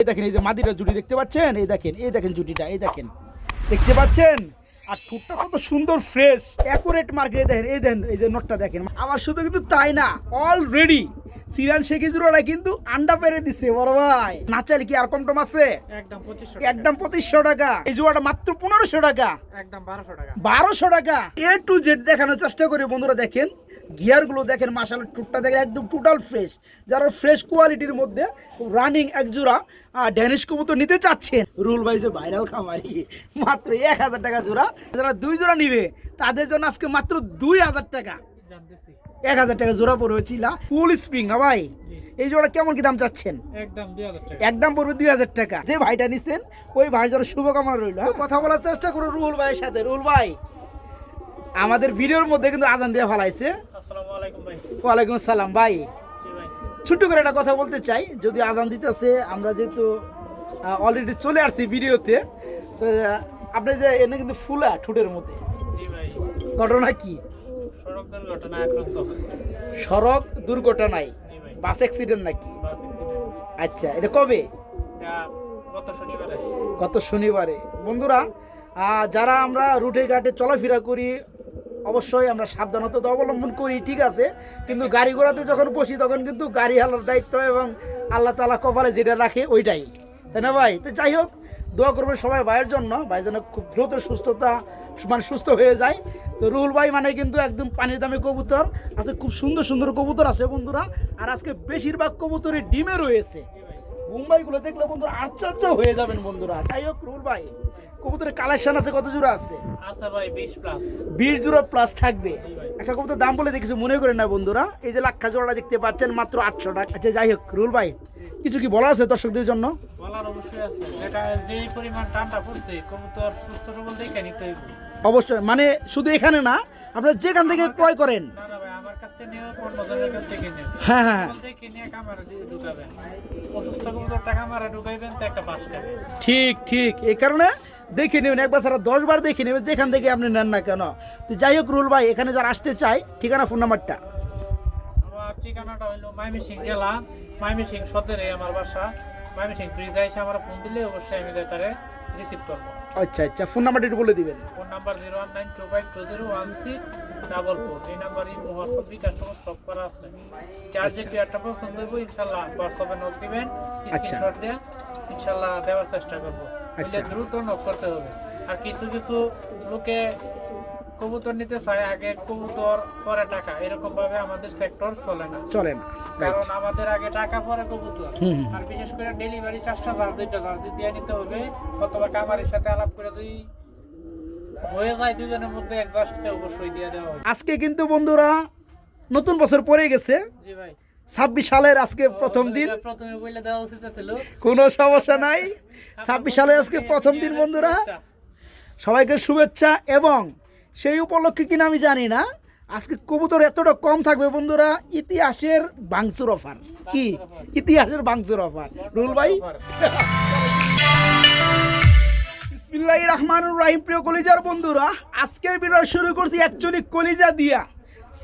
এই দেখেন এই যে মাদিরা জুটি দেখতে পাচ্ছেন? এই দেখেন এই দেখেন জুটিটা এই দেখেন। দেখতে পাচ্ছেন? আর ঠোঁটটা কত সুন্দর ফ্রেশ অ্যাকুরেট মার্কেটে দেখেন এই দেখেন এই যে নোটটা দেখেন। আমার শুধু কিন্তু তাই না অলরেডি সিরান শেখিজুরা কিন্তু আন্ডা পেরে দিছে বড় ভাই। না চাইলে কি আর কম টম আছে? একদম পঁচিশশো একদম পঁচিশশো টাকা। এই জোড়াটা মাত্র পনেরোশো টাকা। একদম বারোশো টাকা। বারোশো টাকা। এ টু জেড দেখানোর চেষ্টা করি বন্ধুরা দেখেন। গিয়ারগুলো দেখেন মাসাল টুকটা দেখেন একদম টোটাল ফ্রেশ যারা ফ্রেশ কোয়ালিটির মধ্যে রানিং এক জোড়া ড্যানিশ কবুতর নিতে চাচ্ছেন রুল ভাই যে ভাইরাল খামারি মাত্র এক হাজার টাকা জোড়া। যারা দুই জোড়া নিবে তাদের জন্য আজকে মাত্র দুই হাজার টাকা। জানতেছি। এক হাজার টাকা জোড়া পড়বে চিলা ফুল স্প্রিং ভাই? এই জোড়া কেমন কি দাম চাচ্ছেন? একদম পড়বে দুই হাজার টাকা। যে ভাইটা নিছেন ওই ভাই জন্য শুভকামনা রইল হ্যাঁ? কথা বলার চেষ্টা করো রুহুল ভাইয়ের সাথে। রুহুল ভাই আমাদের ভিডিওর মধ্যে কিন্তু আজান দিয়ে ফেলাইছে। ওয়ালাইকুম আসসালাম ভাই। ছোট্ট করে একটা কথা বলতে চাই যদি আজান দিতেছে আমরা যেহেতু অলরেডি চলে আসছি ভিডিওতে তো আপনি যে এনে কিন্তু ফুলা ঠোঁটের মধ্যে। ঘটনা কি? সড়ক দুর্ঘটনা সড়ক দুর্ঘটনায় বাস অ্যাক্সিডেন্ট নাকি? আচ্ছা এটা কবে? গত শনিবারে। বন্ধুরা যারা আমরা রুটে ঘাটে চলাফেরা করি অবশ্যই আমরা সাবধানতা তো অবলম্বন করি, ঠিক আছে। কিন্তু গাড়ি ঘোড়াতে যখন বসি, তখন কিন্তু গাড়ি হালার দায়িত্ব এবং আল্লাহ তালা কপালে যেটা রাখে ওইটাই। তাই না ভাই? তো যাই হোক, দোয়া করবে সবাই ভাইয়ের জন্য। ভাই যেন খুব দ্রুত সুস্থতা মানে সুস্থ হয়ে যায়। তো রুহুল ভাই মানে কিন্তু একদম পানির দামে কবুতর। আজকে খুব সুন্দর সুন্দর কবুতর আছে বন্ধুরা। আর আজকে বেশিরভাগ কবুতরের ডিমে রয়েছে। মুম্বাইগুলো দেখলে বন্ধুরা আশ্চর্য হয়ে যাবেন বন্ধুরা। যাই হোক রুল ভাই কবুতরের কালেকশন আছে কত জোড়া আছে? আচ্ছা ভাই বিশ প্লাস বিশ জোড়া প্লাস থাকবে। একটা কবুতর দাম বলে দেখেছি মনে করেন না বন্ধুরা। এই যে লাক্ষা জোড়া দেখতে পাচ্ছেন মাত্র আটশো টাকা। আচ্ছা যাই হোক রুল ভাই কিছু কি বলা আছে দর্শকদের জন্য? বলার অবশ্যই আছে। যেটা যে পরিমাণ পড়ছে কবুতর সুস্থ সবল দেখে নিতে অবশ্যই মানে শুধু এখানে না আপনারা যেখান থেকে ক্রয় করেন। হ্যাঁ হ্যাঁ। ঠিক ঠিক। এই কারণে দেখে নেবেন একবার সারা দশ বার দেখে নেবেন যেখান থেকে আপনি নেন না কেন। তো যাই হোক রুল ভাই এখানে যারা আসতে চায় ঠিকানা ফোন নাম্বারটা? ঠিকানাটা হইল মাইমিসিং জেলা মাইমিসিং সদরে আমার বাসা। মাইমিসিং ব্রিজে এসে আমার ফোন দিলে অবশ্যই আমি তারে রিসিভ করব। আচ্ছা আচ্ছা ফোন নাম্বারটা একটু বলে দিবেন। Phone number zero one nine two five two zero one six double four. এই নাম্বারই হোয়াটসঅ্যাপ বিকাশ সব করা আছে। চার যদি একটা পছন্দ হইব ইনশাল্লাহ হোয়াটসঅ্যাপে নোট দিবেন আচ্ছা। স্ক্রিনশট দিয়ে ইনশাল্লাহ দেওয়ার চেষ্টা করব। আচ্ছা। আচ্ছা দ্রুত নোট করতে হবে। আর কিছু কিছু লোকে কবুতর নিতে চায় আগে কবুতর পরে টাকা। এরকম ভাবে আমাদের সেক্টর চলে না। চলে না। কারণ আমাদের আগে টাকা পরে কবুতর। আর বিশেষ করে ডেলিভারি চার্জটা চার্জ দুইটা চার্জ দিয়ে নিতে হবে অথবা কামারের সাথে আলাপ করে দুই হয়ে যায় দুজনের মধ্যে অ্যাডজাস্টকে অবশ্যই দিয়ে দেওয়া হয় আজকে কিন্তু বন্ধুরা নতুন বছর পড়ে গেছে। জি ভাই। ছাব্বিশ সালের আজকে প্রথম দিন। এটা প্রথমে বলে দেওয়া উচিত ছিল। কোনো সমস্যা নাই। ছাব্বিশ সালের আজকে প্রথম দিন বন্ধুরা। সবাইকে শুভেচ্ছা এবং সেই উপলক্ষে কিনা আমি জানি না। আজকে কবুতর এতটা কম থাকবে বন্ধুরা, ইতিহাসের বাংসুর অফার। কি? ইতিহাসের বাংসুর অফার। রুল ভাই? বিসমিল্লাহির রহমানুর রাহিম, প্রিয় কলিজার বন্ধুরা, আজকের ভিডিও শুরু করছি অ্যাকচুয়ালি কলিজা দিয়া।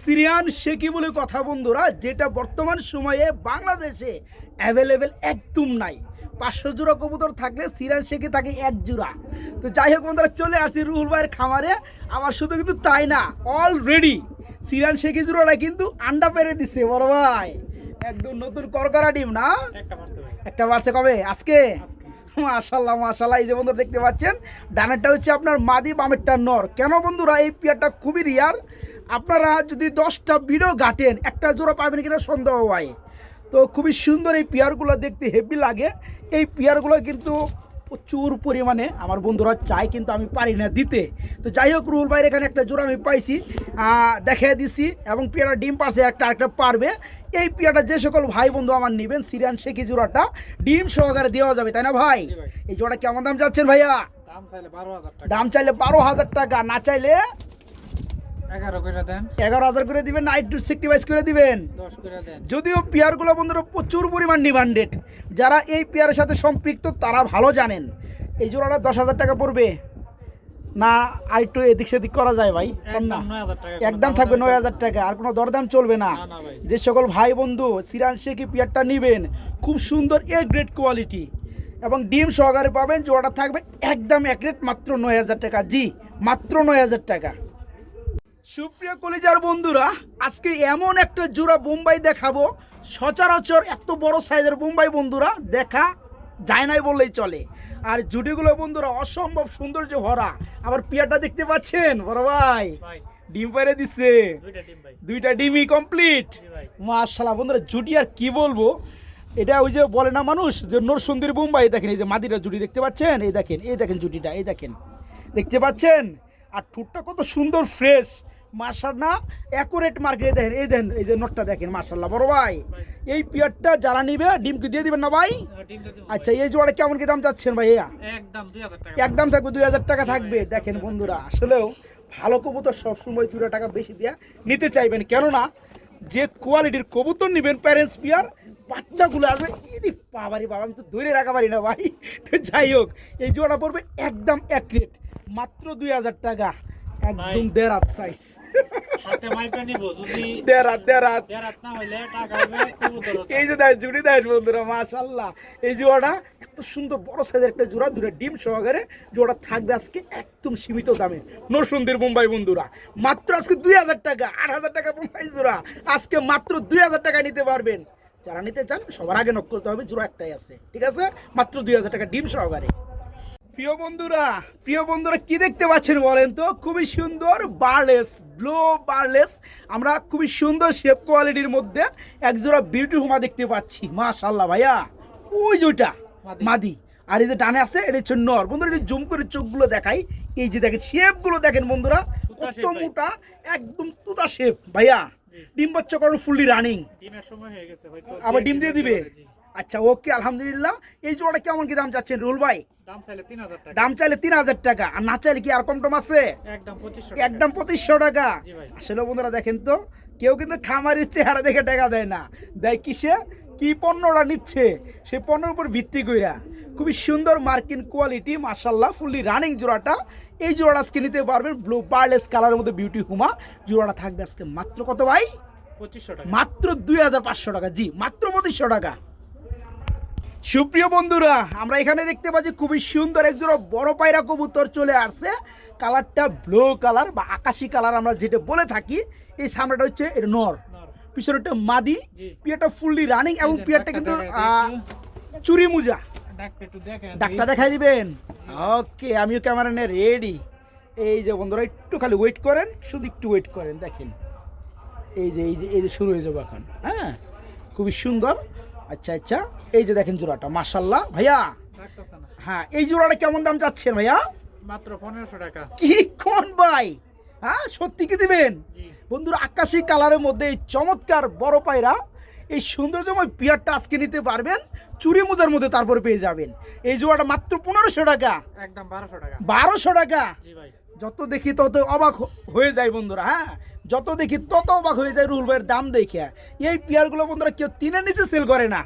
সিরিয়ান শেকি বলে কথা বন্ধুরা, যেটা বর্তমান সময়ে বাংলাদেশে অ্যাভেলেবেল একদম নাই। পাঁচশো জোড়া কবুতর থাকলে সিরান শেখে থাকে এক জোড়া। তো যাই হোক বন্ধুরা চলে আসছি রুহুল ভাইয়ের খামারে। আমার শুধু কিন্তু তাই না অলরেডি সিরান শেখি জোড়াটা কিন্তু আন্ডা পেরে দিছে বড় ভাই। একদম নতুন করকরা ডিম না? একটা একটা বাড়ছে কবে? আজকে? আজকে। মাশাল্লাহ মাশাল্লাহ এই যে বন্ধুরা দেখতে পাচ্ছেন ডানেরটা হচ্ছে আপনার মাদি বামেরটা নর। কেন বন্ধুরা এই পেয়ারটা খুবই রিয়ার আপনারা যদি দশটা ভিডিও ঘাটেন একটা জোড়া পাবেন কিনা সন্দেহ হয়। তো খুবই সুন্দর এই পেয়ারগুলো দেখতে হেভি লাগে। এই পেয়ারগুলো কিন্তু প্রচুর পরিমাণে আমার বন্ধুরা চায় কিন্তু আমি পারি না দিতে। তো যাই হোক রুহুল ভাইয়ের এখানে একটা জোড়া আমি পাইছি দেখে দিছি এবং পেয়ারা ডিম পারছে একটা আরেকটা পারবে। এই পেয়ারটা যে সকল ভাই বন্ধু আমার নেবেন সিরিয়ান শেখি জোড়াটা ডিম সহকারে দেওয়া যাবে তাই না ভাই? এই জোড়া কেমন দাম যাচ্ছেন ভাইয়া? দাম চাইলে বারো হাজার টাকা না চাইলে এগারো হাজার করে দিবেন নাইট টু সেক্টিভাইজ করে দিবেন। যদিও পেয়ারগুলো বন্ধুরা প্রচুর পরিমাণ ডিমান্ডেড যারা এই পেয়ারের সাথে সম্পৃক্ত তারা ভালো জানেন। এই জোড়াটা দশ হাজার টাকা পড়বে। না আর একটু এদিক সেদিক করা যায় ভাই না। একদম থাকবে নয় হাজার টাকা আর কোনো দরদাম চলবে না। যে সকল ভাই বন্ধু সিরান শেখি পেয়ারটা নেবেন? খুব সুন্দর এ গ্রেড কোয়ালিটি এবং ডিম সহকারে পাবেন জোড়াটা থাকবে একদম এক রেট মাত্র নয় হাজার টাকা। জি মাত্র নয় হাজার টাকা। সুপ্রিয় কলেজার বন্ধুরা আজকে এমন একটা জোড়া বোম্বাই দেখাবো। সচরাচর এত বড় সাইজের বোম্বাই বন্ধুরা দেখা যায় নাই বললেই চলে। আর জুটিগুলো বন্ধুরা অসম্ভব সৌন্দর্য ভরা। আবার পিয়াটা দেখতে পাচ্ছেন? বড় ভাই ডিম পাইরে দিচ্ছে দুইটা ডিমই কমপ্লিট মাশাল্লাহ বন্ধুরা জুটি আর কি বলব? এটা ওই যে বলে না মানুষ যে নরসুন্দরী বোম্বাই দেখেন এই যে মাদিরা জুটি দেখতে পাচ্ছেন? এই দেখেন এই দেখেন জুটিটা এই দেখেন। দেখতে পাচ্ছেন? আর ঠোঁটটা কত সুন্দর ফ্রেশ মার্শাল না অ্যাকুরেট মার্কেটে দেখেন এই দেখেন এই যে নোটটা দেখেন মার্শাল্লাহ বড় ভাই। এই পিয়ারটা যারা নিবে ডিম কি দিয়ে দিবেন না ভাই? দিব আচ্ছা এই জোড়া কেমন কি দাম চাচ্ছেন ভাই। একদম থাকবে দুই হাজার টাকা থাকবে। দেখেন বন্ধুরা আসলেও ভালো কবুতর সবসময় দুটো টাকা বেশি দিয়া নিতে চাইবেন। কেননা যে কোয়ালিটির কবুতর নেবেন প্যারেন্টস পিয়ার বাচ্চাগুলো আসবে ইরি বাবারি বাবা আমি তো ধরে রাখা পারি না ভাই। তো যাই হোক এই জোড়া পড়বে একদম এক রেট মাত্র দুই হাজার টাকা। একদম দেড় হাত সাইজ এই যে দেয় জুড়ি দেয় বন্ধুরা মাশাল্লাহ এই জোড়াটা এত সুন্দর বড় সাইজের একটা জোড়া দুটো ডিম সহকারে জোড়া থাকবে আজকে একদম সীমিত দামে। নরসুন্দির মুম্বাই বন্ধুরা মাত্র আজকে দুই হাজার টাকা আট হাজার টাকা মুম্বাই জোড়া। আজকে মাত্র দুই হাজার টাকা নিতে পারবেন। যারা নিতে চান সবার আগে নক করতে হবে জোড়া একটাই আছে ঠিক আছে? মাত্র দুই হাজার টাকা ডিম সহকারে। প্রিয় বন্ধুরা প্রিয় বন্ধুরা কি দেখতে পাচ্ছেন বলেন তো? খুবই সুন্দর বার্লেস ব্লো বার্লেস। আমরা খুবই সুন্দর শেপ কোয়ালিটির মধ্যে এক জোড়া বিউটি হুমা দেখতে পাচ্ছি। মাশাল্লাহ ভাইয়া। ওই যেটা মাদি। আর এই যে ডানে আছে এটা হচ্ছে নর। বন্ধুরা একটু জুম করে চোখগুলো দেখাই। এই যে দেখেন শেপগুলো দেখেন বন্ধুরা কত মোটা একদম তুতা শেপ ভাইয়া ডিম বাচ্চা করার ফুললি রানিং হয়ে আবার ডিম দিয়ে দিবে। আচ্ছা ওকে আলহামদুলিল্লাহ। এই জোড়াটা কেমন কি দাম চাচ্ছেন? রুল ভাই? দাম চাইলে তিন হাজার টাকা। দাম চাইলে তিন হাজার টাকা। আর না চাইলে কি আর কম টম আছে? একদম পঁচিশশো টাকা। আসলে বন্ধুরা দেখেন তো কেউ কিন্তু খামারের চেহারা দেখে টাকা দেয় না। দেয় কিসে কি পণ্যটা নিচ্ছে? সেই পণ্যের উপর ভিত্তি কইরা। খুবই সুন্দর মার্কিন কোয়ালিটি মার্শাল্লাহ ফুললি রানিং জোড়াটা। এই জোড়াটা আজকে নিতে পারবেন ব্লু বার্লেস কালারের মধ্যে বিউটি হুমা। জোড়াটা থাকবে আজকে মাত্র কত ভাই? পঁচিশশো টাকা। মাত্র দুই হাজার পাঁচশো টাকা। জি মাত্র পঁচিশশো টাকা। সুপ্রিয় বন্ধুরা আমরা এখানে দেখতে পাচ্ছি খুবই সুন্দর একজোড়া বড় পায়রা কবুতর চলে আসছে। কালারটা ব্লু কালার বা আকাশি কালার আমরা যেটা বলে থাকি এই সামনেটা হচ্ছে এটা নর। নর। পিছনেটা মাদি। পিয়াটা ফুললি রানিং এবং পিয়ারটা কিন্তু চুরি মুজা। ডাকটা দেখাই দিবেন। ওকে আমিও ক্যামেরা নিয়ে রেডি এই যে বন্ধুরা একটু খালি ওয়েট করেন শুধু একটু ওয়েট করেন দেখেন। এই যে এই যে এই যে শুরু হয়ে যাব এখন হ্যাঁ? খুবই সুন্দর। আচ্ছা আচ্ছা। এই যে দেখেন জোড়াটা মাশাল্লাহ ভাইয়া হ্যাঁ এই জোড়াটা কেমন দাম চাচ্ছেন ভাইয়া? মাত্র পনেরোশো টাকা। কি কোন ভাই? হ্যাঁ সত্যি কি দিবেন? বন্ধুরা আকাশি কালারের মধ্যে এই চমৎকার বড় পায়রা এই সৌন্দর্যময় পিয়ারটা আজকে নিতে পারবেন চুরি মোজার মধ্যে তারপরে পেয়ে যাবেন। এই জোড়াটা মাত্র পনেরোশো টাকা। একদম বারোশো টাকা। বারোশো টাকা? জি ভাই। যত দেখি তত অবাক হয়ে যায় বন্ধুরা হ্যাঁ? যত দেখি তত অবাক হয়ে যায় রুল ভাইয়ের দাম দেখে। এই পিয়ারগুলো বন্ধুরা কেউ তিনের নিচে সেল করে না।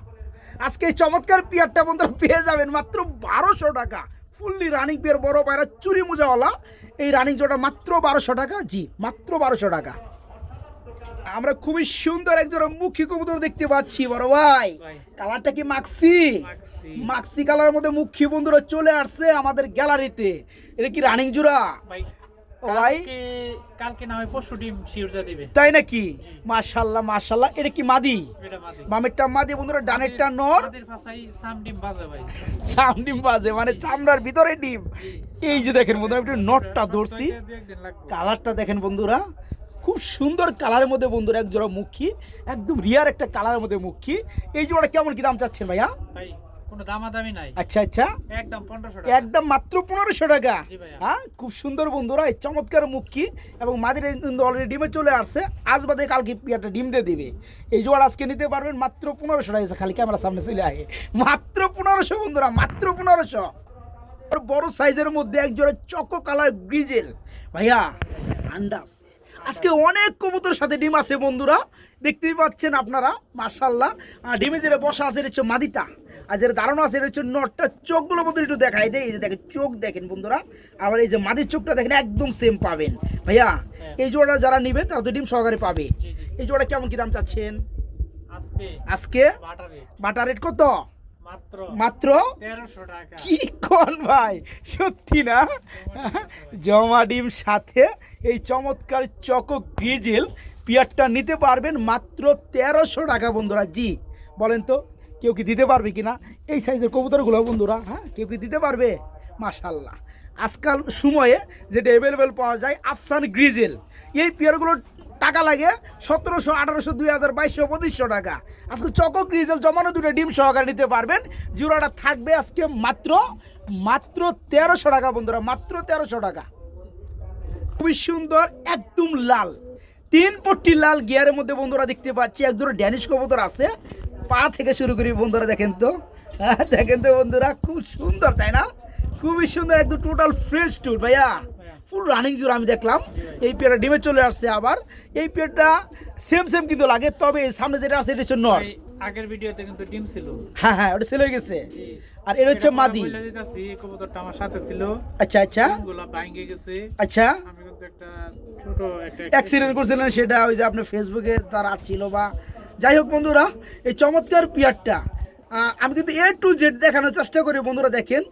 আজকে এই চমৎকার পিয়ারটা বন্ধুরা পেয়ে যাবেন মাত্র বারোশো টাকা। ফুললি রানিং পিয়ার বড় পায়রা, চুরি মোজাওয়ালা। এই রানিং জোটা মাত্র বারোশো টাকা, জি, মাত্র বারোশো টাকা। আমরা খুবই সুন্দর একজন মুখী কবুতর দেখতে পাচ্ছি বড় ভাই। কালারটা কি মাক্সি? মাক্সি। কালারের মধ্যে মুখী বন্ধুরা চলে আসছে আমাদের গ্যালারিতে। এটা কি রানিং জোড়া? ভাই কালকে কালকে পরশু ডিম শিউরটা দিবে। তাই নাকি? এটা কি মাদি? মাদি। বন্ধুরা ডানেরটা নর। মাদির ভাষায় সাম ডিম বাজে ভাই। চাম ডিম বাজে মানে চামড়ার ভিতরে ডিম। এই যে দেখেন বন্ধুরা একটু নটটা ধরছি। কালারটা দেখেন বন্ধুরা। খুব সুন্দর কালারের মধ্যে বন্ধুরা এক জোড়া মুখী একদম রিয়ার একটা কালারের মধ্যে মুখী। এই জোড়া কেমন কি দাম চাচ্ছেন ভাইয়া? ভাই কোনো দামাদামি নাই। আচ্ছা আচ্ছা। একদম পনেরোশো একদম মাত্র পনেরোশো টাকা। হ্যাঁ খুব সুন্দর বন্ধুরা এই চমৎকার মুখী এবং মাদের কিন্তু অলরেডি ডিমে চলে আসছে। আজ বাদে কালকে পিয়াটা ডিম দিয়ে দিবে। এই জোয়ার আজকে নিতে পারবেন মাত্র পনেরোশো টাকা। খালি ক্যামেরা সামনে চলে মাত্র পনেরোশো বন্ধুরা মাত্র পনেরোশো। বড় সাইজের মধ্যে এক জোড়া চকো কালার গ্রিজেল ভাইয়া আন্ডাস আজকে অনেক কবুতর সাথে ডিম আছে বন্ধুরা। দেখতেই পাচ্ছেন আপনারা মার্শাল্লাহ আর ডিমে যেটা বসা আছে এটা হচ্ছে মাদিটা। আর যেটা দাঁড়ানো আছে এটা হচ্ছে নটটা। চোখগুলো মধ্যে একটু দেখাই দেয় এই যে দেখেন চোখ দেখেন বন্ধুরা। আবার এই যে মাদির চোখটা দেখেন একদম সেম পাবেন। ভাইয়া এই জোড়া যারা নেবেন তারা তো ডিম সহকারে পাবে। এই জোড়া কেমন কি দাম চাচ্ছেন? আজকে বাটারে রেট কত? মাত্র কি কোন ভাই? সত্যি না? জমা ডিম সাথে এই চমৎকার চকক গ্রিজেল পিয়ারটা নিতে পারবেন মাত্র তেরোশো টাকা, বন্ধুরা। জি, বলেন তো, কেউ কি দিতে পারবে কি না এই সাইজের কবুতরগুলো, বন্ধুরা হ্যাঁ কেউ কি দিতে পারবে? মাশাল্লাহ আজকাল সময়ে যেটা অ্যাভেলেবেল পাওয়া যায়, আফসান গ্রিজেল। এই পেয়ারগুলোর টাকা লাগে সতেরোশো, আঠারোশো, দুই হাজার, বাইশশো, পঁচিশশো টাকা। আজকে চকক গ্রিজেল জমানো দুটো ডিম সহকারে নিতে পারবেন। জোড়াটা থাকবে আজকে মাত্র মাত্র তেরোশো টাকা, বন্ধুরা, মাত্র তেরোশো টাকা। খুবই সুন্দর একদম লাল। তিন পট্টি লাল গিয়ারের মধ্যে বন্ধুরা দেখতে পাচ্ছি। একজোড়া ড্যানিশ কবুতর আছে। পা থেকে শুরু করি বন্ধুরা দেখেন তো। হ্যাঁ দেখেন তো বন্ধুরা খুব সুন্দর তাই না? খুবই সুন্দর একদম টোটাল ফ্রেশ টুর ভাইয়া। ফুল রানিং জোর আমি দেখলাম। এই পেয়ারটা ডিমে চলে আসছে আবার। এই পেয়ারটা সেম সেম কিন্তু লাগে তবে সামনে যেটা আছে এটা হচ্ছে নর। আগের ভিডিওতে কিন্তু ডিম ছিল। হ্যাঁ হ্যাঁ ওটা সেল হয়ে গেছে। আর এটা হচ্ছে মাদি। কবুতরটা আমার সাথে ছিল। আচ্ছা আচ্ছা। গেছে। আচ্ছা। অ্যাক্সিডেন্ট করছিলেন সেটা ওই যে আপনার ফেসবুকে তার ছিল বা যাই হোক বন্ধুরা এই চমৎকার পিয়ারটা আমি কিন্তু এ টু জেড দেখানোর চেষ্টা করি বন্ধুরা দেখেন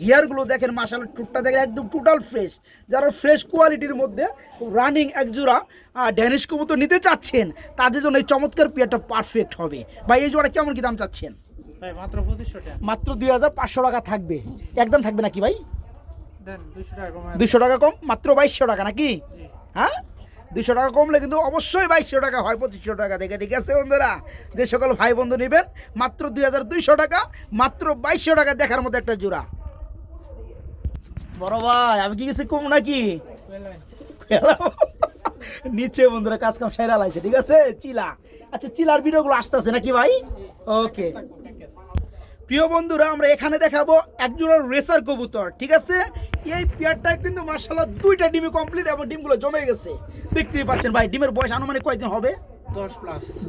গিয়ারগুলো দেখেন মাসাল টুকটা দেখেন একদম টোটাল ফ্রেশ যারা ফ্রেশ কোয়ালিটির মধ্যে রানিং এক জোড়া ড্যানিশ কবুতর নিতে চাচ্ছেন তাদের জন্য এই চমৎকার পিয়ারটা পারফেক্ট হবে। ভাই এই জোড়া কেমন কি দাম চাচ্ছেন? ভাই মাত্র পঁচিশশো টাকা। মাত্র দুই হাজার পাঁচশো টাকা থাকবে। একদম থাকবে নাকি ভাই? দুশো টাকা কম? মাত্র বাইশশো টাকা নাকি? হ্যাঁ? দুশো টাকা কমলে কিন্তু অবশ্যই বাইশশো টাকা হয় পঁচিশশো টাকা থেকে ঠিক আছে বন্ধুরা? যে সকল ভাই বন্ধু নেবেন মাত্র দুই হাজার দুইশো টাকা মাত্র বাইশশো টাকা দেখার মতো একটা জোড়া। বড় ভাই আমি কি কিছু কম নাকি? নিচে বন্ধুরা কাজ কাম সেরা লাগছে ঠিক আছে? চিলা। আচ্ছা চিলার ভিডিওগুলো আসতেছে নাকি ভাই? ওকে। প্রিয় বন্ধুরা আমরা এখানে দেখাবো একজোড়া রেসার কবুতর ঠিক আছে? এই পেয়ারটা কিন্তু মার্শাল্লাহ দুইটা ডিমে কমপ্লিট এবং ডিমগুলো জমে গেছে। দেখতেই পাচ্ছেন ভাই ডিমের বয়স আনুমানিক কয়দিন হবে?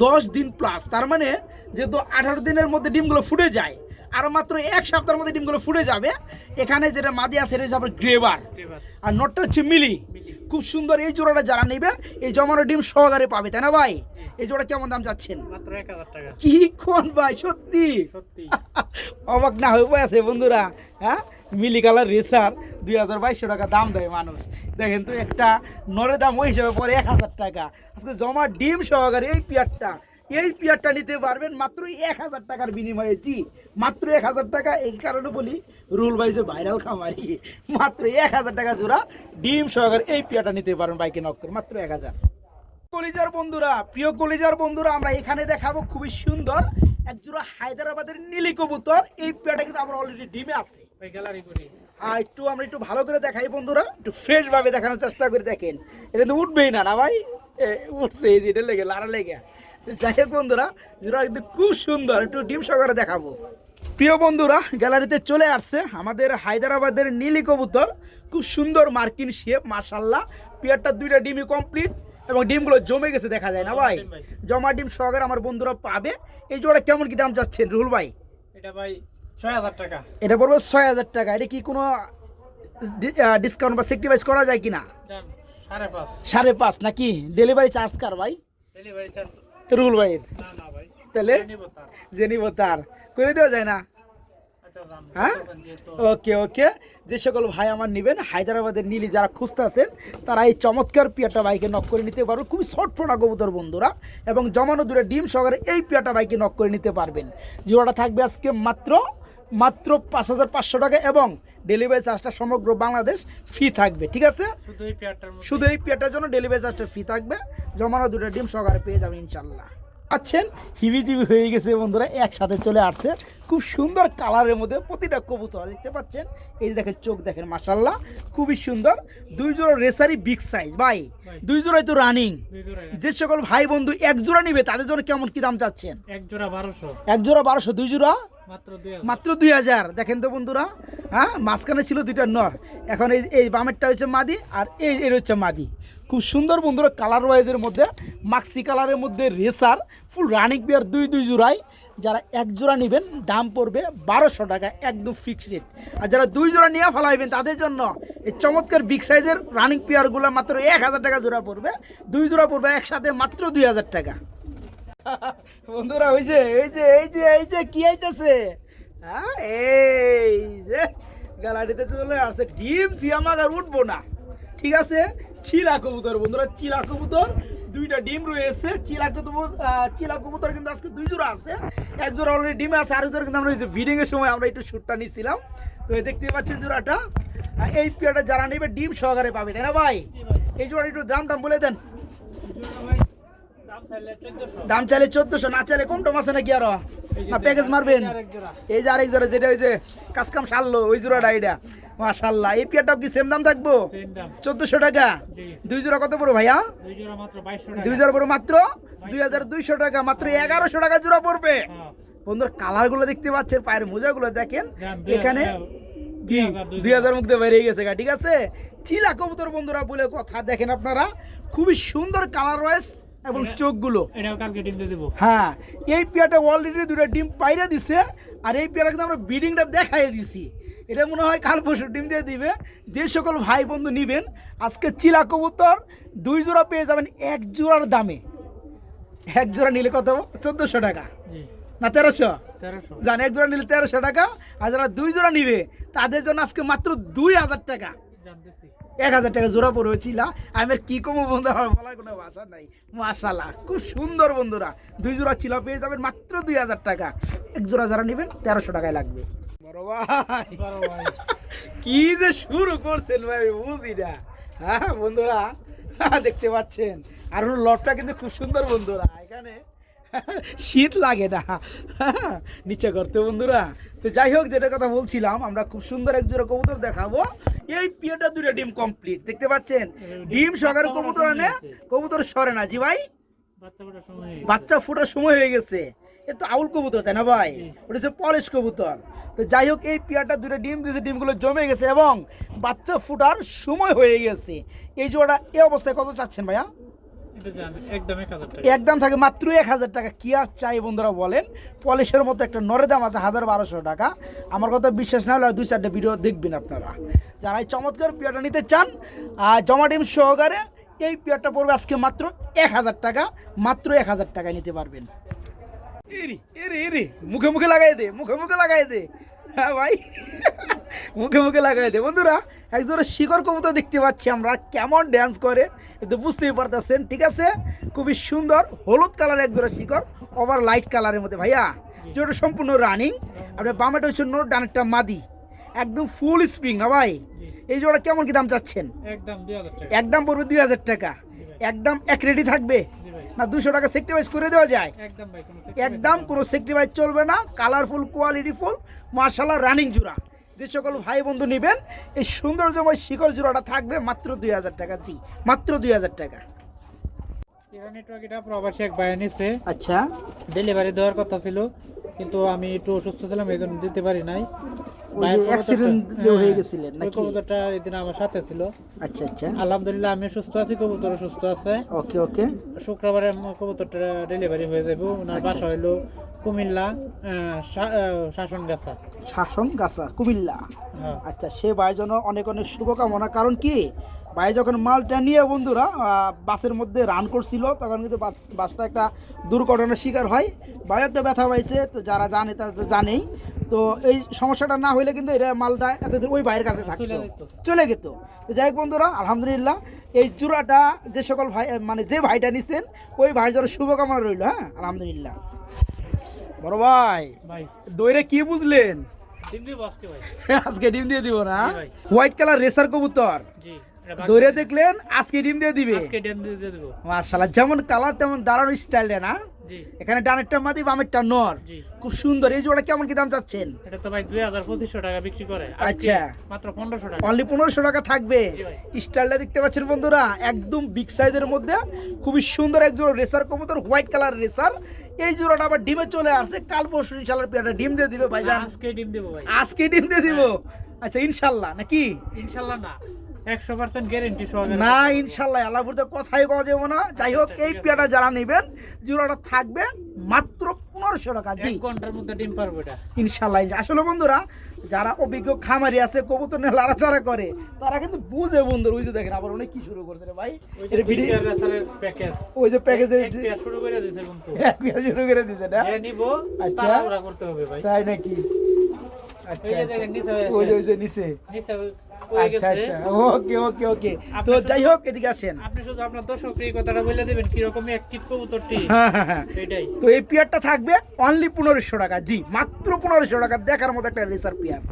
দশ দিন প্লাস তার মানে যেহেতু আঠারো দিনের মধ্যে ডিমগুলো ফুটে যায় আর মাত্র এক সপ্তাহের মধ্যে ডিমগুলো ফুটে যাবে এখানে যেটা মাদি আছে এটা হচ্ছে গ্রেভার। আর নটটা হচ্ছে মিলি। খুব সুন্দর এই জোড়াটা যারা নেবে এই জমানো ডিম সহকারে পাবে তাই না ভাই? এই জোড়া কেমন দাম টাকা। কি কোন ভাই সত্যি? সত্যি। অবাক না হয়ে আছে বন্ধুরা হ্যাঁ? মিলি কালার রেসার দুই হাজার বাইশশো টাকা দাম দেয় মানুষ। দেখেন তো একটা নরের দাম ওই হিসাবে পরে এক হাজার টাকা। আজকে জমা ডিম সহকারে এই পিয়ারটা এই পিয়ারটা নিতে পারবেন মাত্র এক হাজার টাকার বিনিময়ে। জি, মাত্র এক হাজার টাকা। এই কারণে বলি, রুল বাইজে ভাইরাল খামারি, মাত্র এক হাজার টাকা জোড়া ডিম সহকারে এই পিয়ারটা নিতে পারবেন বাইকে নক করে, মাত্র এক হাজার। কলিজার বন্ধুরা, প্রিয় কলিজার বন্ধুরা, আমরা এখানে দেখাবো খুবই সুন্দর একজোড়া হায়দ্রাবাদের নীলি কবুতর। এই পেয়ারটা কিন্তু আমরা অলরেডি ডিমে আছে। আর একটু আমরা একটু ভালো করে দেখাই বন্ধুরা একটু ফ্রেশ ভাবে দেখানোর চেষ্টা করে দেখেন। এটা তো উঠবেই না না ভাই? উঠছে এই যে এটা লেগে লাড়া লেগে। যাই হোক বন্ধুরা জোড়া কিন্তু খুব সুন্দর একটু ডিম সহকারে দেখাবো। প্রিয় বন্ধুরা গ্যালারিতে চলে আসছে আমাদের হায়দ্রাবাদের নীলি কবুতর। খুব সুন্দর মার্কিন শেপ মাশাল্লাহ পেয়ারটা দুইটা ডিমই কমপ্লিট এবং ডিমগুলো জমে গেছে দেখা যায় না ভাই? জমা ডিম সহকারে আমার বন্ধুরা পাবে। এই জোড়া কেমন কি দাম চাচ্ছেন রুল ভাই? এটা ভাই টাকা। এটা পড়বে ছয় হাজার টাকা। এটা কি কোনো ডিসকাউন্ট বা সেক্টিভাইজ করা যায় কিনা? সাড়ে পাঁচ। নাকি? ডেলিভারি চার্জ কার ভাই? রুল ভাইয়ের তাহলে? যে নিব তার করে দেওয়া যায় না? আচ্ছা হ্যাঁ? ওকে ওকে। যে সকল ভাই আমার নেবেন হায়দ্রাবাদের নীলি যারা খুঁজতে আছেন তারা এই চমৎকার পিয়াটা বাইকে নক করে নিতে পারবেন। খুবই শর্ট ফোনা কবুতর বন্ধুরা। এবং জমানো দূরে ডিম সহকারে এই পিয়াটা বাইকে নক করে নিতে পারবেন। জোড়াটা থাকবে আজকে মাত্র মাত্র পাঁচ হাজার পাঁচশো টাকা এবং ডেলিভারি চার্জটা সমগ্র বাংলাদেশ ফি থাকবে ঠিক আছে? শুধু এই পেয়ারটার জন্য ডেলিভারি চার্জটা ফি থাকবে। জমানো দুটো ডিম সহকারে পেয়ে যাবে ইনশাল্লাহ পাচ্ছেন? হিবিজিবি হয়ে গেছে বন্ধুরা একসাথে চলে আসছে। খুব সুন্দর কালারের মধ্যে প্রতিটা কবুতর দেখতে পাচ্ছেন? এই যে দেখেন চোখ দেখেন মাসাল্লাহ খুবই সুন্দর। দুই জোড়া রেসারি বিগ সাইজ ভাই। দুই জোড়াই তো রানিং যে সকল ভাই বন্ধু এক জোড়া নিবে তাদের জন্য কেমন কি দাম চাচ্ছেন? এক জোড়া বারোশো। এক জোড়া বারোশো দুই জোড়া? মাত্র দুই হাজার। দেখেন তো বন্ধুরা হ্যাঁ মাঝখানে ছিল দুইটা নর। এখন এই এই বামেরটা হচ্ছে মাদি আর এই এর হচ্ছে মাদি। খুব সুন্দর বন্ধুরা কালার ওয়াইজের মধ্যে মাক্সি কালারের মধ্যে রেসার ফুল রানিং পেয়ার দুই দুই জোড়ায় যারা এক জোড়া নেবেন দাম পড়বে বারোশো টাকা একদম ফিক্সড রেট আর যারা দুই জোড়া নিয়ে ফেলাইবেন তাদের জন্য এই চমৎকার বিগ সাইজের রানিং পেয়ারগুলো মাত্র এক হাজার টাকা জোড়া পড়বে। দুই জোড়া পড়বে একসাথে মাত্র দুই হাজার টাকা। বন্ধুরা ওই যে এই যে এই যে এই যে কি আইতেছে? হ্যাঁ, এই যে গ্যালারিতে চলে আসছে ডিম সিয়ামাগ আর উঠবো না। ঠিক আছে? চিলা কবুতর বন্ধুরা চিলা কবুতর। দুইটা ডিম রয়েছে চিলা কবুতর চিলা কবুতর কিন্তু আজকে দুই জোড়া আছে। এক জোড়া অলরেডি ডিমে আছে আরেক জোড়া কিন্তু আমরা ওই যে ব্রিডিং এর সময় আমরা একটু শ্যুটটা নিছিলাম। তো এই দেখতে পাচ্ছেন জোড়াটা। এই পেয়ারটা যারা নেবে ডিম সহকারে পাবে তাই না ভাই? এই জোড়া একটু দাম টাম বলে দেন। দাম চাইলে 1400 চোদ্দশো না চাইলে কম টম আছে নাকি আরও? এই না প্যাকেজ মারবেন? এই যে আরেক জোড়া। যেটা ওই যে কাজকাম সারলো ওই জোড়াটা এটা। মাশাল্লাহ এই পেয়ারটাও কি সেম দাম থাকব? চোদ্দশো টাকা। দুই জোড়া কত পড়ো ভাইয়া? দুই জোড়া পড়ো মাত্র? দুই হাজার দুইশো টাকা। মাত্র এগারোশো টাকা জোড়া পড়বে। হ্যাঁ। বন্ধুর কালারগুলো দেখতে পাচ্ছেন পায়ের মোজাগুলো দেখেন। এখানে কি? দুই হাজার, দুই হাজার বেরিয়ে গেছে গা, ঠিক আছে? চিলা কবুতর বন্ধুরা বলে কথা দেখেন আপনারা। খুবই সুন্দর কালার ওয়াইজ এবং চোখগুলো। দিয়ে হ্যাঁ এই পেয়ারটা অলরেডি দুটো ডিম পাইরে দিছে আর এই পেয়ারটা কিন্তু আমরা ব্রিডিংটা দেখাই দিছি। এটা মনে হয় কাল পরশু ডিম দিয়ে দিবে। যে সকল ভাই বন্ধু নিবেন আজকে চিলা কবুতর দুই জোড়া পেয়ে যাবেন এক জোড়ার দামে। এক জোড়া নিলে কত? চোদ্দোশো টাকা। না তেরোশো? 1300 জান এক জোড়া নিলে তেরোশো টাকা আর যারা দুই জোড়া নিবে তাদের জন্য আজকে মাত্র দুই হাজার টাকা। এক হাজার টাকা জোড়া পড়বে চিলা। আমি কি কমো বন্ধু আমার বলার কোনো ভাষা নাই। মাশাল্লাহ খুব সুন্দর বন্ধুরা। দুই জোড়া চিলা পেয়ে যাবেন মাত্র দুই হাজার টাকা। এক জোড়া যারা নেবেন তেরোশো টাকায় লাগবে। বড় ভাই। কি যে শুরু করছেন ভাই বুঝি না। হ্যাঁ বন্ধুরা দেখতে পাচ্ছেন। আর ওর লটটা কিন্তু খুব সুন্দর বন্ধুরা। এখানে শীত লাগে না। নিচে করতে বন্ধুরা। তো যাই হোক যেটা কথা বলছিলাম আমরা খুব সুন্দর এক জোড়া কবুতর দেখাবো। এই পিয়েটা দুটো ডিম কমপ্লিট দেখতে পাচ্ছেন? ডিম সকালে কবুতর আনে কবুতর সরে না। জি ভাই? হয়ে। বাচ্চা ফোটার সময় হয়ে গেছে। এ তো আউল কবুতর তাই না ভাই? ওটা হচ্ছে পলিশ কবুতর। তো যাই হোক এই পেয়ারটা দুটো ডিম দিয়েছে ডিমগুলো জমে গেছে এবং বাচ্চা ফুটার সময় হয়ে গেছে। এই জোড়াটা এই অবস্থায় কত চাচ্ছেন ভাইয়া? একদম 1000 টাকা। একদম থাকে মাত্র এক হাজার টাকা। কি আর চাই বন্ধুরা বলেন? পলিশের মতো একটা নরে দাম আছে হাজার বারোশো টাকা। আমার কথা বিশ্বাস না হলে দুই চারটে ভিডিও দেখবেন আপনারা। যারা এই চমৎকার পেয়ারটা নিতে চান আর জমা ডিম সহকারে এই পেয়ারটা পড়বে আজকে মাত্র এক হাজার টাকা। মাত্র এক হাজার টাকায় নিতে পারবেন। এরি এরি এরি মুখে মুখে লাগাই দে মুখে মুখে লাগাই দে। হ্যাঁ ভাই মুখে মুখে লাগাই দে। বন্ধুরা একজোড়া শিকড় কবুতর দেখতে পাচ্ছি আমরা কেমন ড্যান্স করে কিন্তু বুঝতেই পারতেছেন ঠিক আছে? খুবই সুন্দর হলুদ কালার একজোড়া শিকড় ওভার লাইট কালারের মধ্যে। ভাইয়া যেটা সম্পূর্ণ রানিং আপনার বামেটা হচ্ছে নোট ডানেরটা মাদি। একদম ফুল স্প্রিং না ভাই? এই জোড়া কেমন কি দাম চাচ্ছেন? একদম একদম পড়বে দুই হাজার টাকা। একদম এক রেডি থাকবে? না দুশো টাকা সেক্টিভাইজ করে দেওয়া যায়। একদম কোনো সেক্টিভাইজ চলবে না। কালারফুল কোয়ালিটি ফুল মার্শাল্লাহ রানিং জোড়া। যে সকল ভাই বন্ধু নেবেন এই সৌন্দর্যময় শিকড় জোড়াটা থাকবে মাত্র দুই হাজার টাকা। জি মাত্র দুই হাজার টাকা। প্রবাসী এক আচ্ছা। ডেলিভারি দেওয়ার কথা ছিল কিন্তু আমি একটু অসুস্থ ছিলাম এই জন্য দিতে পারি নাই। ওই যে কবুতরটা- অ্যাক্সিডেন্ট যে হয়ে গেছিলেন নাকি? কবুতরটা এদিন আমার সাথে ছিল। আচ্ছা আচ্ছা। আলহামদুলিল্লাহ আমি সুস্থ আছি কবুতর সুস্থ আছে। ওকে ওকে। শুক্রবারে কবুতরটা ডেলিভারি হয়ে যাব ওনার আচ্ছা, বাসা হইল কুমিল্লা শাসন গাছা শাসন গাছা কুমিল্লা। হ্যাঁ। আচ্ছা সে ভাই জন্য অনেক অনেক শুভকামনা। কারণ কি? ভাই যখন মালটা নিয়ে বন্ধুরা বাসের মধ্যে রান করছিল তখন কিন্তু বাসটা একটা দুর্ঘটনার শিকার হয়। ভাই একটা ব্যথা পাইছে তো যারা জানে তারা তো জানেই। তো এই সমস্যাটা না হইলে কিন্তু এটা মালটা এতদিন ওই ভাইয়ের কাছে থাকতো। চলে যেত। তো যাই হোক বন্ধুরা আলহামদুলিল্লাহ এই জোড়াটা যে সকল ভাই মানে যে ভাইটা নিছেন ওই ভাইয়ের জন্য শুভকামনা রইল হ্যাঁ? আলহামদুলিল্লাহ। বড় ভাই দইরে কি বুঝলেন? আজকে ডিম দিয়ে দিব না? হোয়াইট কালার রেসার কবুতর। দৌড়ে দেখলেন আজকে ডিম দিয়ে দিবে। মাশাআল্লাহ যেমন কালার তেমন দাঁড়ানো স্টাইল না? এখানে ডানেরটা মাদি বামেরটা নর। খুব সুন্দর এই জোড়া কেমন কি দাম চাচ্ছেন? এটা তো ভাই দুই হাজার পঁচিশশো টাকা বিক্রি করে। আচ্ছা। মাত্র পনেরোশো টাকা। অনলি পনেরোশো টাকা থাকবে। স্টাইলটা দেখতে পাচ্ছেন বন্ধুরা একদম বিগ সাইজের মধ্যে। খুবই সুন্দর এক জোড়া রেসার কবুতর হোয়াইট কালার রেসার এই জোড়াটা আবার ডিমে চলে আসছে। কাল পরশু ইনশাল্লাহ পেয়ারটা ডিম দিয়ে দিবে ভাইজান। আজকে ডিম দেবো ভাই। আজকে ডিম দিয়ে দিব? আচ্ছা ইনশাল্লাহ নাকি? ইনশাল্লাহ না। একশো পার্সেন্ট গ্যারেন্টি না ইনশাল্লাহ আল্লাহপুরতে কথাই কওয়া যাবে না। যাই হোক এই পেয়াটা যারা নেবেন জোড়াটা থাকবে মাত্র পনেরোশো টাকা। জি। ঘণ্টার মধ্যে ডিম পারব এটা। ইনশাল্লাহ ইনশাল্লাহ। আসলে বন্ধুরা যারা অভিজ্ঞ খামারি আছে কবুতর নিয়ে লাড়াচাড়া করে তারা কিন্তু বুঝে বন্ধুর ওই যে দেখেন আবার অনেক কি শুরু করছে রে ভাই। ওই যে ভিডিও প্যাকেজ ওই যে প্যাকেজে শুরু করে কিন্তু শুরু করে দিছে না? নিব আচ্ছা। করতে হবে ভাই। তাই নাকি? আচ্ছা ওই যে নিচে আচ্ছা আচ্ছা। ওকে ওকে ওকে। তো যাই হোক এদিকে আসেন। আপনি শুধু আপনার দর্শক এই কথাটা বলে দেবেন কীরকম অ্যাক্টিভ কবুতরটি। হ্যাঁ হ্যাঁ হ্যাঁ। এটাই তো এই পেয়ারটা থাকবে অনলি টাকা। জি মাত্র টাকা। দেখার মতো একটা রেসার পেয়ার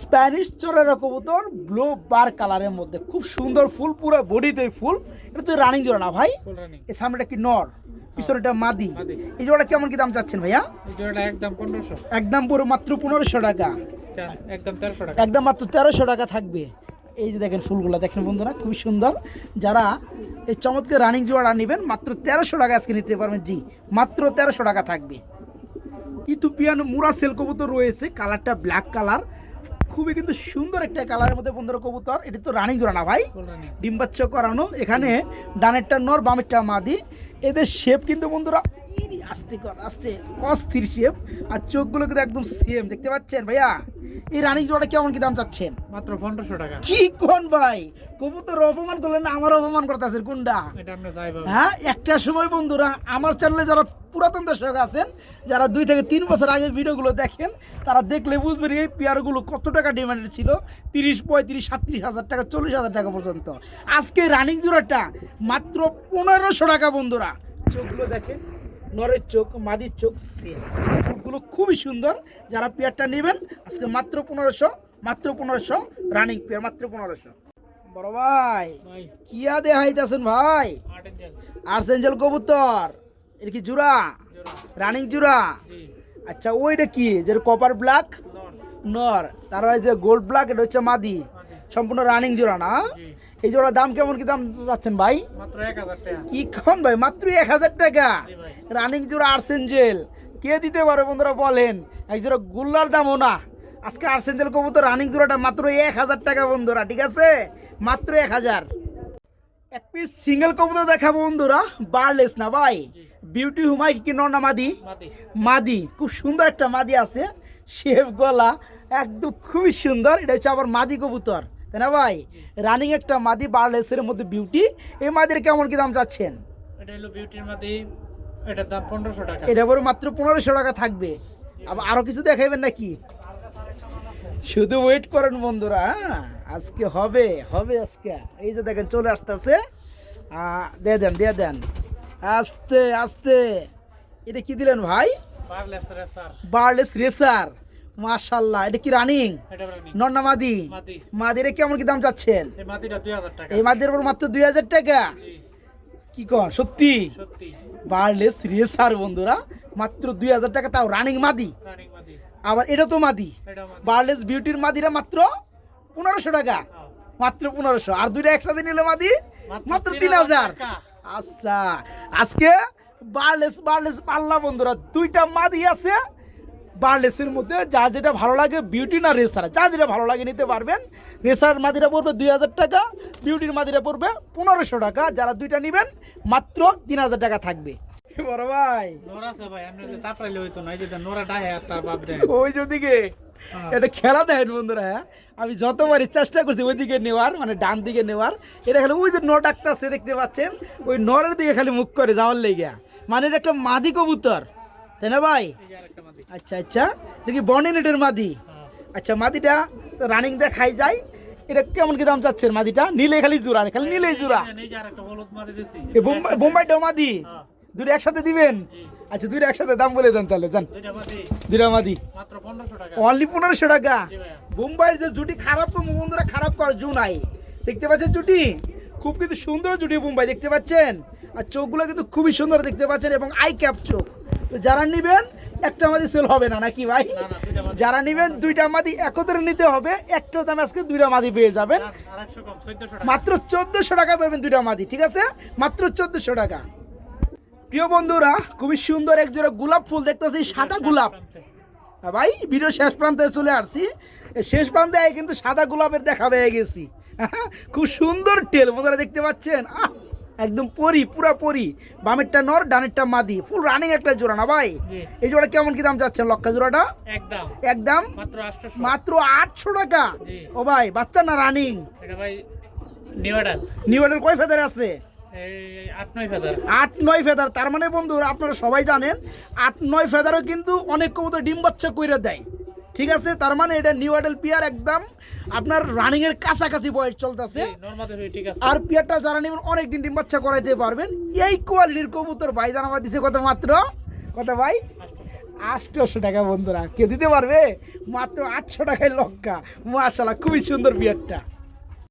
স্প্যানিশ চোরের কবুতর ব্লু বার কালারের মধ্যে। খুব সুন্দর ফুল পুরো বডিতে ফুল। এটা তো রানিং জোড়া না ভাই? এই সামনেটা কি নর? পিছনেটা মাদি। এই জোড়া কেমন কি দাম চাচ্ছেন ভাইয়া? এই জোড়াটা একদম পনেরোশো। একদম পুরো মাত্র পনেরোশো টাকা। একদম টাকা। একদম মাত্র তেরোশো টাকা থাকবে। এই যে দেখেন ফুলগুলো দেখেন বন্ধুরা খুবই সুন্দর। যারা এই চমৎকার রানিং জোড়া নেবেন মাত্র তেরোশো টাকা আজকে নিতে পারবেন। জি মাত্র তেরোশো টাকা থাকবে। ইথোপিয়ান মুরা সেল কবুতর রয়েছে কালারটা ব্ল্যাক কালার। খুবই কিন্তু সুন্দর একটা কালারের মধ্যে বন্ধুরা কবুতর। এটা তো রানিং জোড়া না ভাই? Full running. ডিম বাচ্চা করানো। এখানে ডানেরটা নর বামেরটা মাদি। এদের শেপ কিন্তু বন্ধুরা ইরি আস্তে কর আস্তে। অস্থির শেপ আর চোখগুলো কিন্তু একদম সেম দেখতে পাচ্ছেন ভাইয়া? এই রানিং জোড়াটা কেমন কি দাম চাচ্ছেন? মাত্র পনেরোশো টাকা। কি কোন ভাই? কবুতর অপমান করলেন না আমার অপমান করতেছেন কোনটা? এটা আপনি যাই পাবেন হ্যাঁ একটা সময় বন্ধুরা আমার চ্যানেলে যারা পুরাতন দর্শক আছেন যারা দুই থেকে তিন বছর আগের ভিডিওগুলো দেখেন তারা দেখলে বুঝবেন এই পেয়ারগুলো কত টাকা ডিমান্ডের ছিল? তিরিশ পঁয়ত্রিশ সাতত্রিশ হাজার টাকা চল্লিশ হাজার টাকা পর্যন্ত। আজকে রানিং জোড়াটা মাত্র পনেরোশো টাকা বন্ধুরা। চোখগুলো দেখেন নরের চোখ মাদির চোখ সেম চোখগুলো খুবই সুন্দর। যারা পেয়ারটা নেবেন আজকে মাত্র পনেরোশো মাত্র পনেরোশো রানিং পেয়ার মাত্র পনেরোশো। বড় ভাই কিয়া দে হাইতাছেন ভাই? আর্সেঞ্জেল কবুতর। এটা কি জুরা? রানিং জুরা? আচ্ছা ওইটা কি? যে কপার ব্ল্যাক নর। তার ওই যে গোল্ড ব্ল্যাক এটা হচ্ছে মাদি। সম্পূর্ণ রানিং জোড়া না? এই জোড়ার দাম কেমন কি দাম চাচ্ছেন ভাই? কি খন ভাই? মাত্র এক হাজার টাকা? রানিং জোড়া আর্সেঞ্জেল কে দিতে পারে বন্ধুরা বলেন? এক জোড়া গুল্লার দামও না। আজকে আর্সেঞ্জেল কবুতর রানিং জোড়াটা মাত্র এক হাজার টাকা বন্ধুরা ঠিক আছে? মাত্র এক হাজার। এক পিস সিঙ্গেল কবুতর দেখাবো বন্ধুরা বারলেস না ভাই? বিউটি হুমাই কি নর না মাদি? মাদি। মাদি খুব সুন্দর একটা মাদি আছে। শেফ গলা একদম খুবই সুন্দর। এটা হচ্ছে আবার মাদি কবুতর। তাই না ভাই? রানিং একটা মাদি বারলেসের মধ্যে বিউটি এই মাদির কেমন কি দাম চাচ্ছেন? এটা হলো বিউটির মাদি এটার দাম পনেরোশো টাকা। এটা পরে মাত্র পনেরোশো টাকা থাকবে। আবার আরও কিছু দেখাইবেন নাকি? শুধু ওয়েট করেন বন্ধুরা হ্যাঁ? আজকে হবে হবে আজকে। এই যে দেখেন চলে আসতেছে। দিয়ে দেন দিয়ে দেন। আস্তে আস্তে। এটা কি দিলেন ভাই? পারলেস রেসার বার্লেস রেসার মাশাল্লাহ এটা কি রানিং এটা নন্না মাদি মাদি মাদির কেমন কি দাম চাচ্ছেন এই মাদির উপর মাত্র দুই হাজার টাকা? কি কন সত্যি? সত্যি। বার্লেস রেসার বন্ধুরা মাত্র দুই হাজার টাকা তাও রানিং মাদি আবার এটা তো মাদি বার্লেস বিউটির মাদিরা মাত্র পনেরোশো টাকা। মাত্র পনেরোশো। আর দুইটা একসাথে নিলে মাদি মাত্র তিন হাজার আচ্ছা আজকে বার্লেস বার্লেস পাল্লা বন্ধুরা দুইটা মাদি আছে। বার্লেসের মধ্যে যা যেটা ভালো লাগে বিউটি না রেসার যা যেটা ভালো লাগে নিতে পারবেন। রেসার মাদিরা পড়বে দুই হাজার টাকা বিউটির মাদিরা পড়বে পনেরোশো টাকা। যারা দুইটা নেবেন মাত্র তিন হাজার টাকা থাকবে। বড় ভাই। ওই যেদিকে হ্যাঁ। এটা খেলা দেখেন বন্ধুরা হ্যাঁ? আমি যতবারই চেষ্টা করছি ওইদিকে নেওয়ার মানে ডান দিকে নেওয়ার এটা খালি ওই যে নট আছে দেখতে পাচ্ছেন? ওই নরের দিকে খালি মুখ করে যাওয়ার লেগে মানে এটা একটা মাদি কবুতর। তাই না ভাই? আচ্ছা আচ্ছা। এটা কি বর্নিনেটের মাদি? হ্যাঁ। আচ্ছা মাদিটা রানিং দেখাই যায় এটা কেমন কি দাম চাচ্ছেন মাদিটা? নীলে খালি জোড়া খালি নীলেই জোড়া। বোম্বাইটাও মাদি? হ্যাঁ। দুটো একসাথে দিবেন? আচ্ছা দুটো একসাথে দাম বলে দেন তাহলে যান। দুটা মাদি। অনলি পনেরোশো টাকা। বোম্বাইয়ের যে জুটি খারাপ তো বন্ধুরা খারাপ করার জু নাই। দেখতে পাচ্ছেন জুটি? খুব কিন্তু সুন্দর জুটি বোম্বাই দেখতে পাচ্ছেন? আর চোখগুলো কিন্তু খুবই সুন্দর দেখতে পাচ্ছেন এবং আই ক্যাপ চোখ। তো যারা নেবেন একটা মাদি সেল হবে না নাকি ভাই? যারা নেবেন দুইটা মাদি একত্রে নিতে হবে একটা দামে আজকে দুইটা মাদি পেয়ে যাবেন। মাত্র চোদ্দশো টাকা পাবেন দুইটা মাদি ঠিক আছে? মাত্র চোদ্দশো টাকা। প্রিয় বন্ধুরা খুবই সুন্দর এক জোড়া গোলাপ ফুল দেখতেছি সাদা গোলাপ। হ্যাঁ ভাই ভিডিও শেষ প্রান্তে চলে আসছি। শেষ প্রান্তে কিন্তু সাদা গোলাপের দেখা পেয়ে গেছি। খুব সুন্দর টেল বন্ধুরা দেখতে পাচ্ছেন? আহ, একদম পরি পুরা পরি। বামেরটা নর ডানেরটা মাদি। ফুল রানিং একটা জোড়া না ভাই? এই জোড়া কেমন কি দাম যাচ্ছে লক্ষা জোড়াটা? একদম। একদম? মাত্র আটশো। টাকা? ও ভাই বাচ্চা না রানিং এটা ভাই নিউডাল নিউ কয় ফেদার আছে? আট নয় ফেদার তার মানে বন্ধুরা আপনারা সবাই জানেন আট নয় ফেদারও কিন্তু অনেক কবুতর ডিম বাচ্চা কইরে দেয়। ঠিক আছে? তার মানে এটা নিউ আডেল পিয়ার একদম আপনার রানিং এর কাছাকাছি বয়স চলতেছে। আর পিয়ারটা যারা নেবেন অনেকদিন ডিম বাচ্চা করাইতে পারবেন। এই কোয়ালিটির কবুতর ভাই জানা দিছে কত মাত্র? কত ভাই? আটশোশো টাকা বন্ধুরা। কে দিতে পারবে? মাত্র আটশো টাকায় লক্কা। মাশাল্লাহ খুবই সুন্দর বিয়ারটা